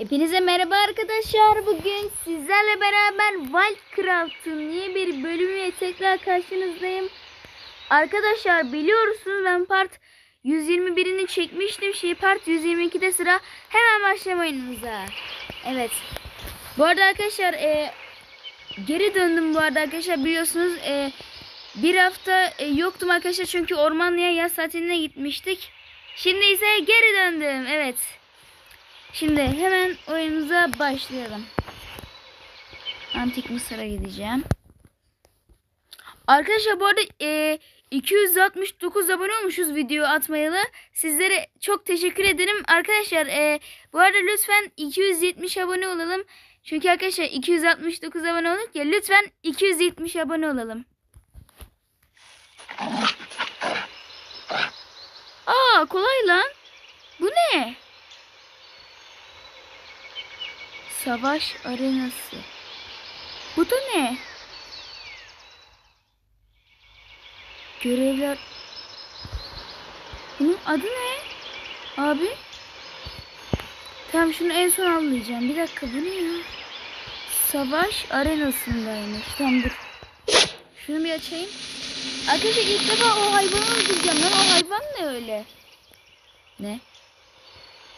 Hepinize merhaba arkadaşlar. Bugün sizlerle beraber Wildcraft'ın yeni bir bölümüyle tekrar karşınızdayım. Arkadaşlar biliyorsunuz ben part 121'ini çekmiştim. Şey part 122'de sıra. Hemen başlayalım oyunumuza. Evet. Bu arada arkadaşlar e, geri döndüm bu arada arkadaşlar biliyorsunuz e, bir hafta e, yoktum arkadaşlar çünkü ormanlıya yaz tatiline gitmiştik. Şimdi ise geri döndüm. Evet. Şimdi hemen oyunumuza başlayalım. Antik Mısır'a gideceğim. Arkadaşlar bu arada e, 269 abone olmuşuz video atmayalı. Sizlere çok teşekkür ederim. Arkadaşlar e, bu arada lütfen 270 abone olalım. Çünkü arkadaşlar 269 abone olduk ya lütfen 270 abone olalım. Aa kolay lan. Bu ne? Savaş arenası. Bu da ne? Görevler. Bunun adı ne? Abi. Tamam şunu en son anlayacağım. Bir dakika bu ne ya? Savaş arenasındaymış. Tamam dur. Şunu bir açayım. Arkadaşlar ilk defa o hayvanı öldüreceğim lan. O hayvan ne öyle? Ne?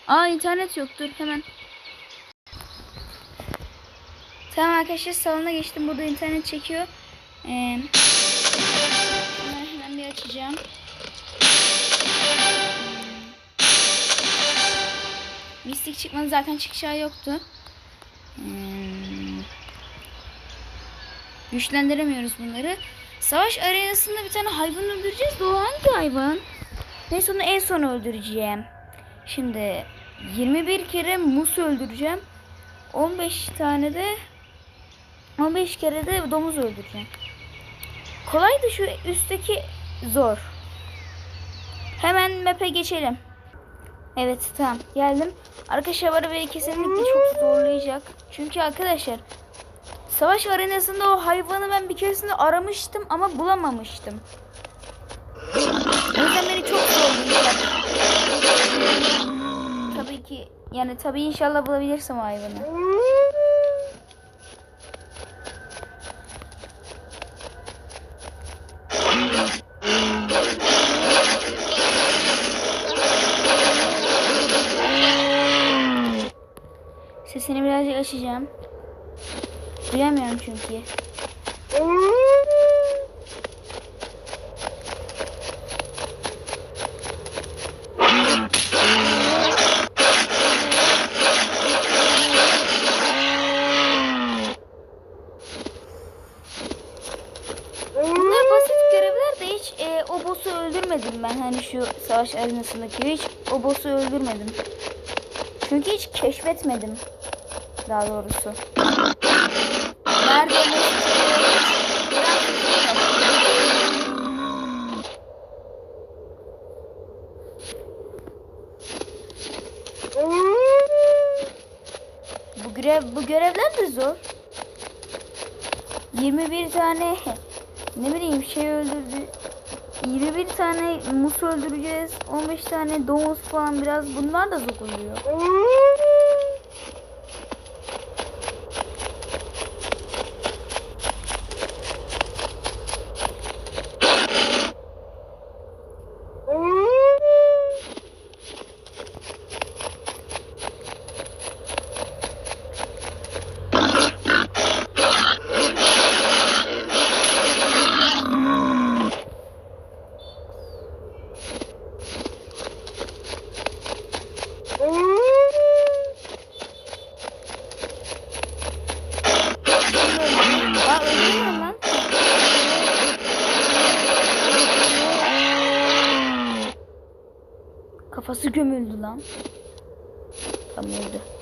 Aa internet yoktur. Hemen Tamam arkadaşlar salona geçtim. Burada internet çekiyor. Ee, hemen, bir açacağım. Mistik çıkmadı zaten çıkacağı yoktu. Hmm. Güçlendiremiyoruz bunları. Savaş arenasında bir tane hayvan öldüreceğiz o hangi hayvan? Neyse onu en son öldüreceğim. Şimdi 21 kere mus öldüreceğim. 15 tane de 15 kere de domuz öldüreceğim. Kolay da şu üstteki zor. Hemen map'e geçelim. Evet tamam geldim. Arkadaşlar arada beni kesinlikle çok zorlayacak. Çünkü arkadaşlar savaş arenasında o hayvanı ben bir keresinde aramıştım ama bulamamıştım. O yüzden beni çok zorlayacak. Tabii ki yani tabii inşallah bulabilirsem hayvanı. Sesini birazcık açacağım. Duyamıyorum çünkü. E, öldürmedim ben. Hani şu savaş arenasındaki hiç o boss'u öldürmedim. Çünkü hiç keşfetmedim. Daha doğrusu. Nerede Bu görev bu görevler de zor. 21 tane ne bileyim şey öldürdü. 21 tane mus öldüreceğiz. 15 tane domuz falan biraz bunlar da zor oluyor. Aa öldürüyorum lan. Kafası gömüldü lan. Tam öldü.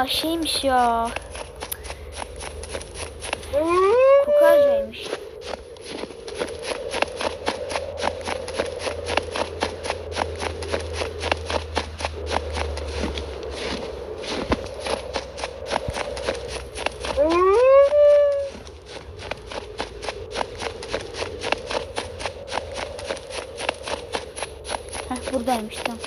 Ya şeymiş ya. Kokarcaymış. Heh buradaymış tamam.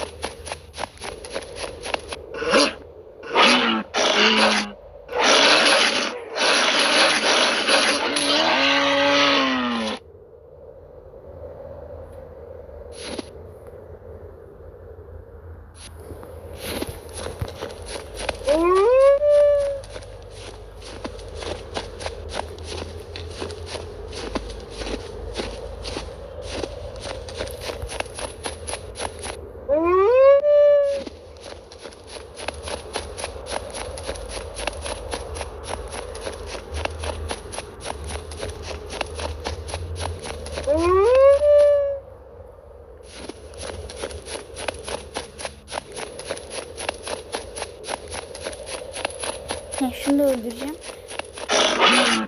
Heh, şunu da öldüreceğim.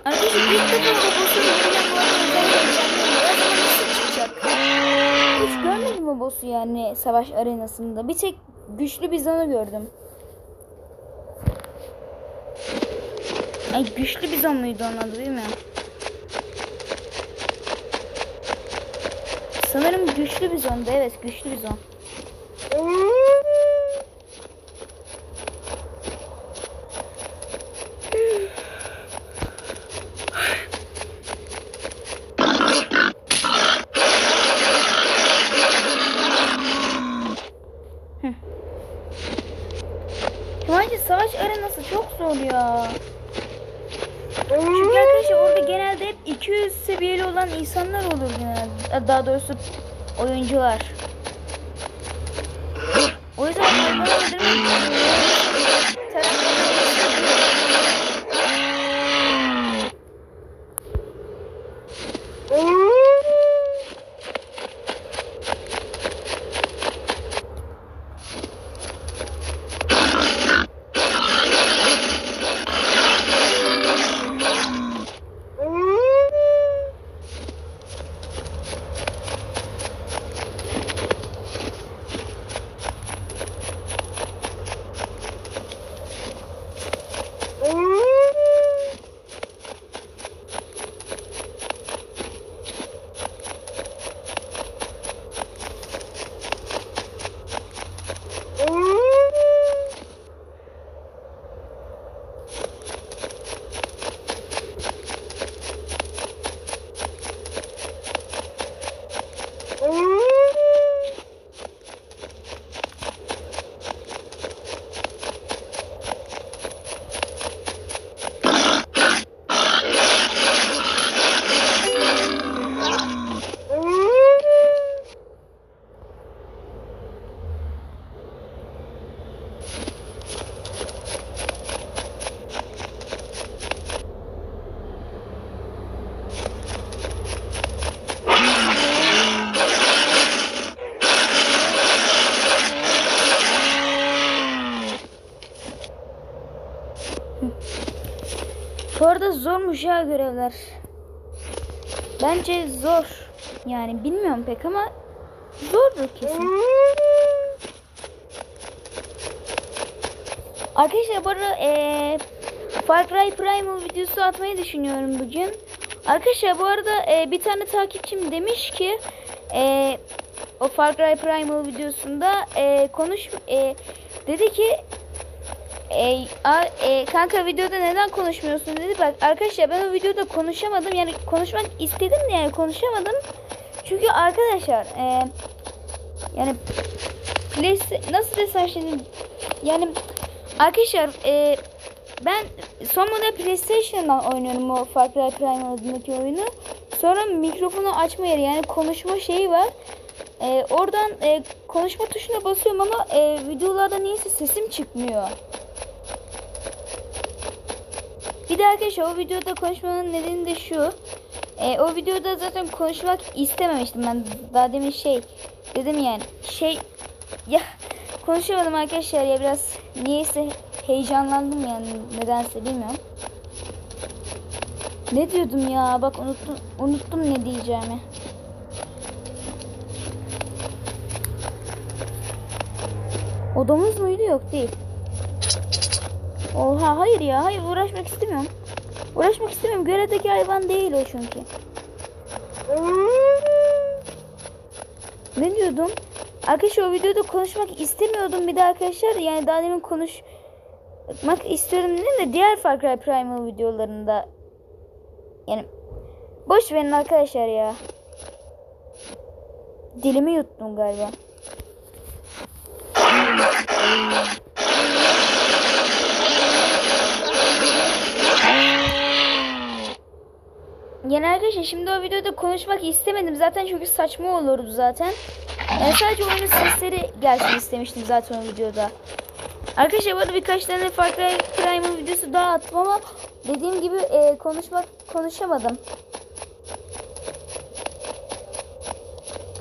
Arkadaşlar ilk defa robotu göreceğim bu arada özellikle nasıl çıkacak? Hiç görmedim o boss'u yani savaş arenasında. Bir tek güçlü bizanı gördüm. Ay güçlü bizon muydu onun adı değil mi? Sanırım güçlü bizondu. Evet güçlü. Bence savaş arenası çok zor ya. Çünkü arkadaşlar orada genelde hep 200 seviyeli olan insanlar olur genelde. Daha doğrusu oyuncular. O yüzden zormuş ya görevler. Bence zor. Yani bilmiyorum pek ama zordur kesin. Arkadaşlar bu arada eee Far Cry Primal videosu atmayı düşünüyorum bugün. Arkadaşlar bu arada eee, bir tane takipçim demiş ki eee, o Far Cry Primal videosunda eee, konuş eee, dedi ki e, a, e, kanka videoda neden konuşmuyorsun dedi. Bak arkadaşlar ben o videoda konuşamadım. Yani konuşmak istedim de yani konuşamadım. Çünkü arkadaşlar e, yani nasıl desem şimdi yani arkadaşlar e, ben son model PlayStation'dan oynuyorum o Far Cry Primal adındaki oyunu. Sonra mikrofonu açma yeri yani konuşma şeyi var. E, oradan e, konuşma tuşuna basıyorum ama e, videolarda niyeyse sesim çıkmıyor. Bir de arkadaşlar o videoda konuşmanın nedeni de şu. E, o videoda zaten konuşmak istememiştim ben. Daha demin şey dedim yani şey ya konuşamadım arkadaşlar ya biraz niyeyse heyecanlandım yani nedense bilmiyorum. Ne diyordum ya bak unuttum unuttum ne diyeceğimi. O domuz muydu yok değil. Oha hayır ya hayır uğraşmak istemiyorum. Uğraşmak istemiyorum. Görevdeki hayvan değil o çünkü. Ne diyordum? Arkadaşlar o videoda konuşmak istemiyordum bir de arkadaşlar. Yani daha demin konuşmak istiyorum dedim de diğer Far Cry Primal videolarında yani boş verin arkadaşlar ya. Dilimi yuttum galiba. Yani arkadaşlar şimdi o videoda konuşmak istemedim zaten çünkü saçma olurdu zaten. Yani sadece oyunun sesleri gelsin istemiştim zaten o videoda. Arkadaşlar bu arada birkaç tane Far Cry videosu daha attım ama dediğim gibi e, konuşmak konuşamadım.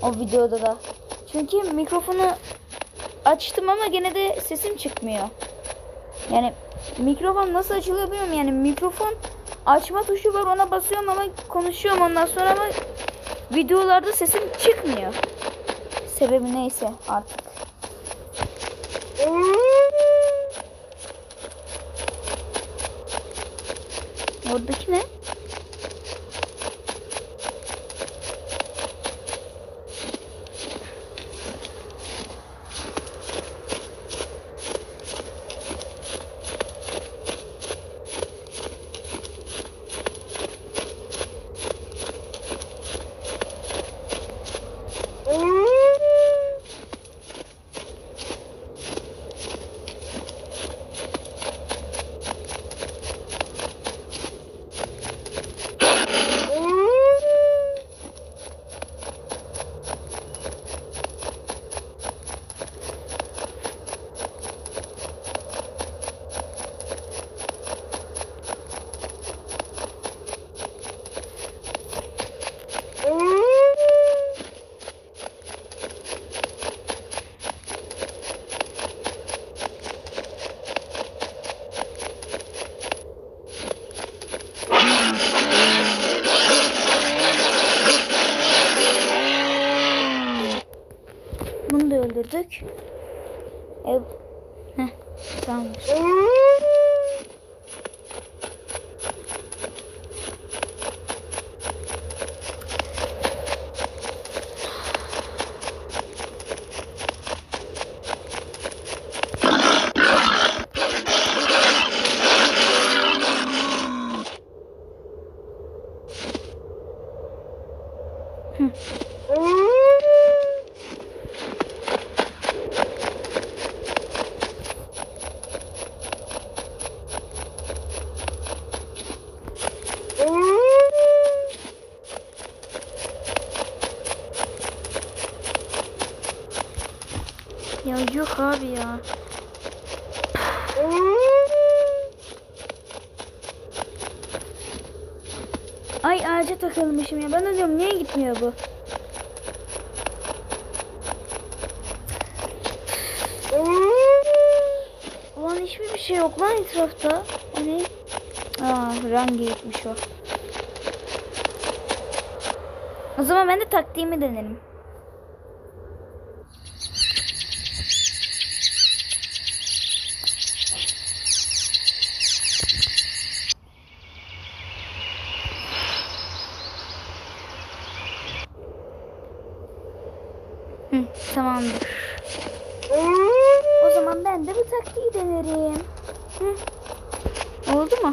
O videoda da. Çünkü mikrofonu açtım ama gene de sesim çıkmıyor. Yani mikrofon nasıl açılıyor bilmiyorum yani mikrofon açma tuşu var ona basıyorum ama konuşuyorum ondan sonra ama videolarda sesim çıkmıyor. Sebebi neyse artık. Oradaki ne? Bunu da öldürdük. Ev... Heh, tamamdır. Ya yok abi ya. Ağaca takılmışım ya. Ben de diyorum niye gitmiyor bu? Ulan hiçbir bir şey yok lan etrafta. Hani Aa rangi gitmiş o. O zaman ben de taktiğimi denerim. Tamamdır. O zaman ben de bu taktiği denerim. Hı. Oldu mu?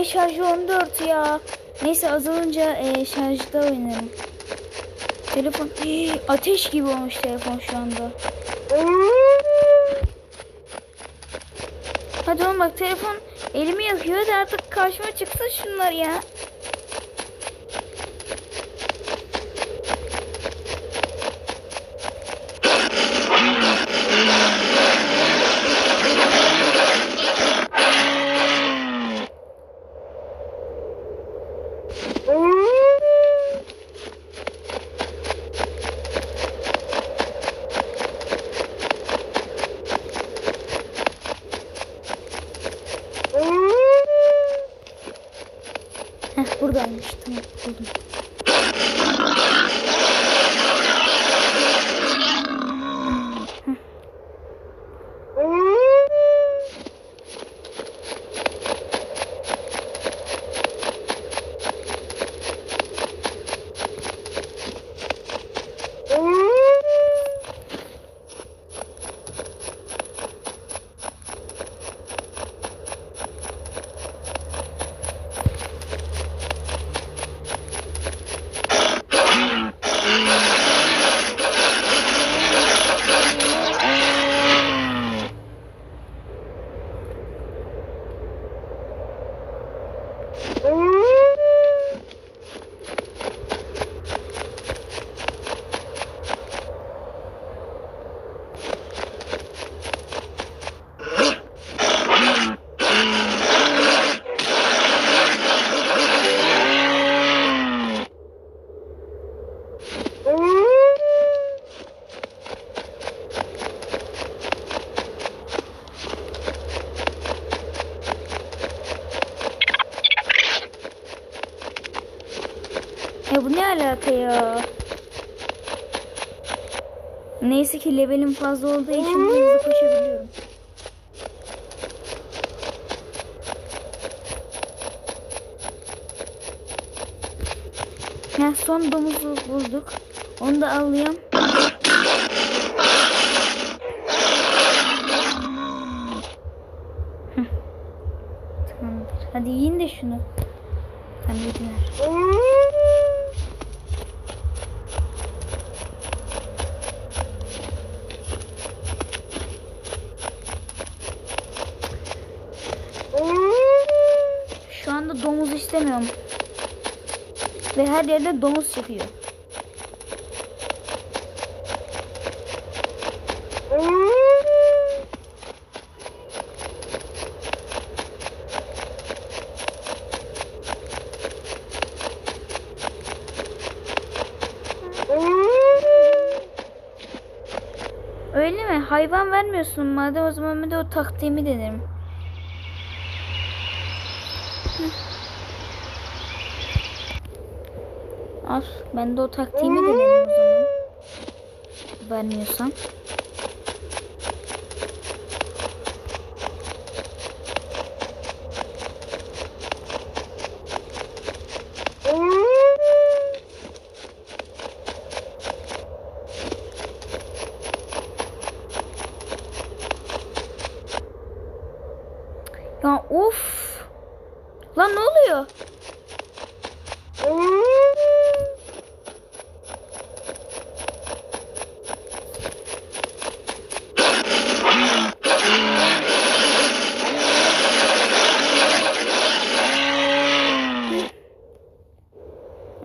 Ay şarjı 14 ya. Neyse azalınca e, şarjda oynarım. Telefon Hii, ateş gibi olmuş telefon şu anda. Hadi oğlum bak telefon elimi yakıyor. Hadi artık karşıma çıksın şunlar ya. Neyse ki levelim fazla olduğu için hızlı koşabiliyorum. Ha, son domuzu bulduk. Onu da alayım. Hı. Tamamdır. Hadi yiyin de şunu. Tamam yediler. Şu anda domuz istemiyorum. Ve her yerde domuz çıkıyor. Öyle mi? Hayvan vermiyorsun madem o zaman ben de o taktiğimi denerim. Ben de o taktiğimi denerim o zaman. Vermiyorsan. Ya of. Lan ne oluyor?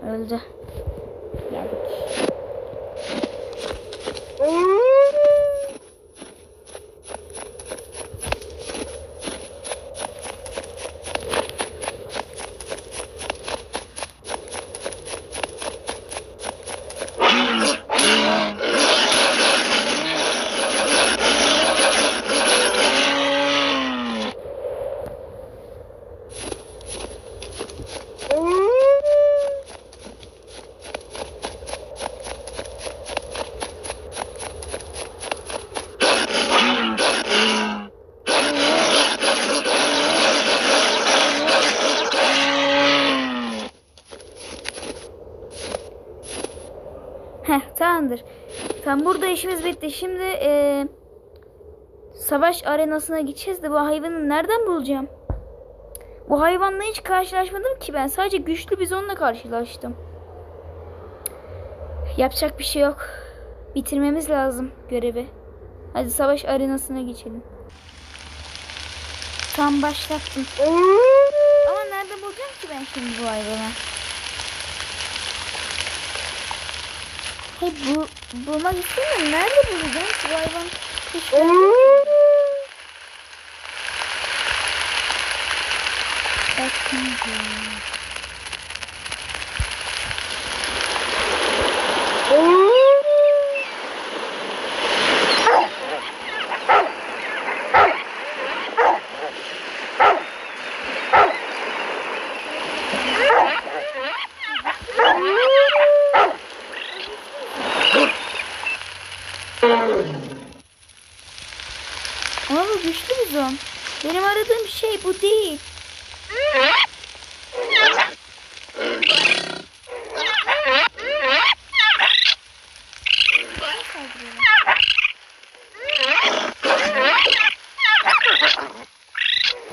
Öldü. Geldik. Heh tamamdır. Tamam burada işimiz bitti. Şimdi eee, savaş arenasına gideceğiz de bu hayvanı nereden bulacağım? Bu hayvanla hiç karşılaşmadım ki ben. Sadece güçlü bizonla karşılaştım. Yapacak bir şey yok. Bitirmemiz lazım görevi. Hadi savaş arenasına geçelim. Tam başlattım. Ama nerede bulacağım ki ben şimdi bu hayvanı? Hey bu bulmak istemiyorum. Nerede bulacağım bu hayvan? Bakın. Ama bu güçlü bizon. Benim aradığım şey bu değil.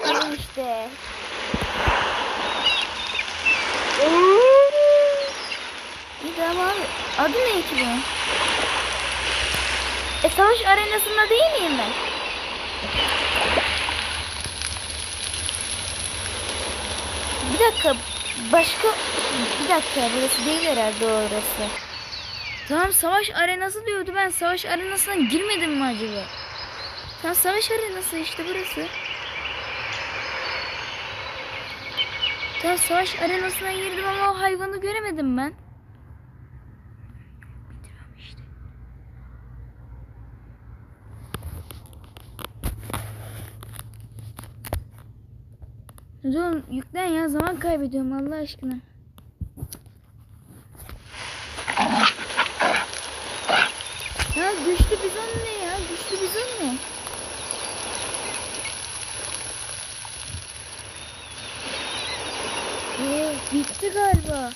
Al işte. İyi tamam abi. Adı ne ki bunun? E savaş arenasında değil miyim ben? Bir dakika. Başka... Bir dakika. Burası değil herhalde orası. Tamam savaş arenası diyordu. Ben savaş arenasına girmedim mi acaba? Tamam savaş arenası işte burası. Tamam savaş arenasına girdim ama o hayvanı göremedim ben. Dur yüklen ya zaman kaybediyorum Allah aşkına. Ya güç Amazon mu? Ee, bitti galiba.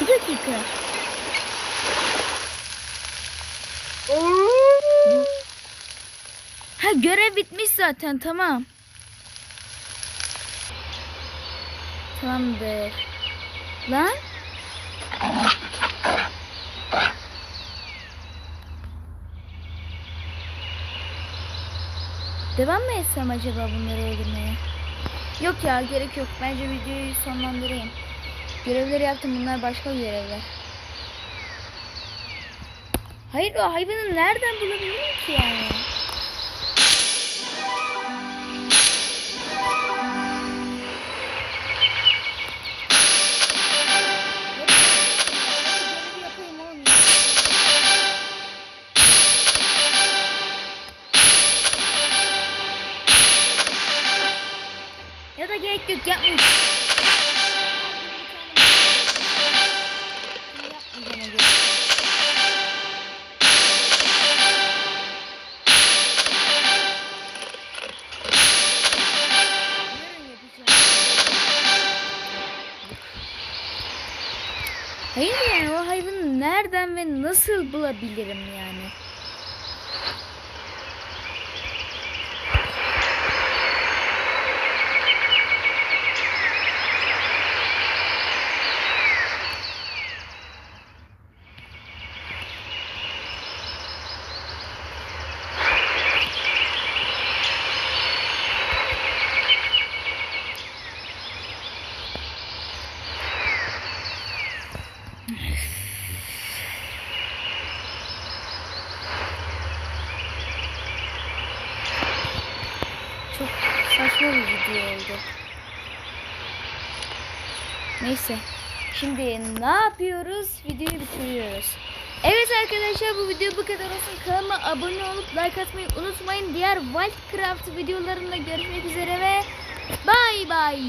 Bir dakika. Bu- Ha görev bitmiş zaten tamam. Tamamdır. Lan? Devam mı etsem acaba bunları öldürmeye? Yok ya gerek yok. Bence videoyu sonlandırayım. Görevleri yaptım. Bunlar başka görevler. Hayır o hayvanı nereden bulabilirim ki yani? Yok. Yarın yapacağım. Hayır yani o hayvanı nereden ve nasıl bulabilirim yani? Çok saçma bir video oldu. Neyse. Ne yapıyoruz? Videoyu bitiriyoruz. Evet arkadaşlar bu video bu kadar olsun. Kanalıma abone olup like atmayı unutmayın. Diğer Wildcraft videolarında görüşmek üzere ve bay bay.